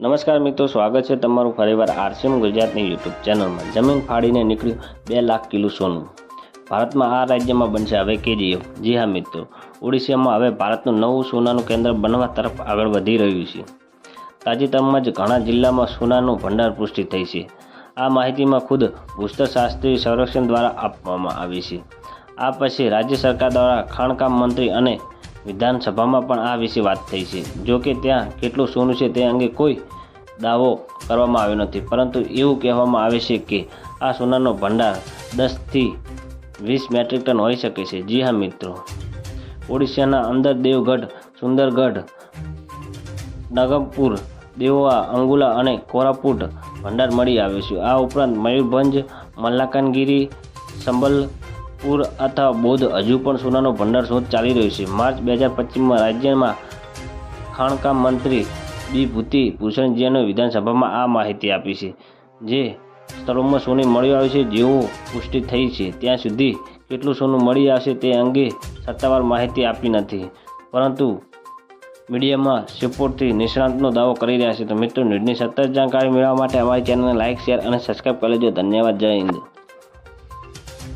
નમસ્કાર મિત્રો, સ્વાગત છે તમારું ફરીવાર આરસીએમ ગુજરાતની યુટ્યુબ ચેનલમાં. જમીન ફાડીને નીકળ્યું બે લાખ કિલો સોનું. ભારતમાં આ રાજ્યમાં બનશે હવે કેજીએફ. જી હા મિત્રો, ઓડિશામાં હવે ભારતનું નવું સોનાનું કેન્દ્ર બનવા તરફ આગળ વધી રહ્યું છે. તાજેતરમાં જ ઘણા જિલ્લામાં સોનાનું ભંડાર પુષ્ટિ થઈ છે. આ માહિતીમાં ખુદ ભૂસ્તરશાસ્ત્રી સંરક્ષણ દ્વારા આપવામાં આવી છે. આ પછી રાજ્ય સરકાર દ્વારા ખાણકામ મંત્રી અને વિધાનસભામાં પણ આ વિશે વાત થઈ છે. જો કે ત્યાં કેટલું સોનું છે તે અંગે કોઈ દાવો કરવામાં આવ્યો નથી. પરંતુ એવું કહેવામાં આવે છે કે આ સોનાનો ભંડાર દસથી વીસ મેટ્રિક ટન હોઈ શકે છે. જી હા, મિત્રો. ઓડિશાના અંદર દેવગઢ, સુંદરગઢ, નગમપુર, દેવવા, અંગુલા અને કોરાપુટ ભંડાર મળી આવ્યો છે. આ ઉપરાંત મયુરભંજ, મલ્લાકાનગીરી સંબલપુર અથવા બૌદ્ધ હજુ પણ સોનાનો ભંડાર શોધ ચાલી રહ્યો છે. માર્ચ બે હજાર પચીસમાં રાજ્યમાં ખાણકામ મંત્રી બી. ભૂતિ ભૂષણજીયાનો વિધાનસભામાં આ માહિતી આપી છે. જે સ્થળોમાં સોનું મળી આવ્યું છે જેવું પુષ્ટિ થઈ છે. ત્યાં સુધી કેટલું સોનું મળી આવશે તે અંગે સત્તાવાર માહિતી આપી નથી. પરંતુ મીડિયામાં સપોર્ટથી નિષ્ણાંતનો દાવો કરી રહ્યા છે. તો મિત્રો, ન્યૂઝની સતત જાણકારી મેળવવા માટે અમારી ચેનલને લાઇક શેર અને સબસ્ક્રાઈબ કરી લેજો ધન્યવાદ. જય હિન્દ.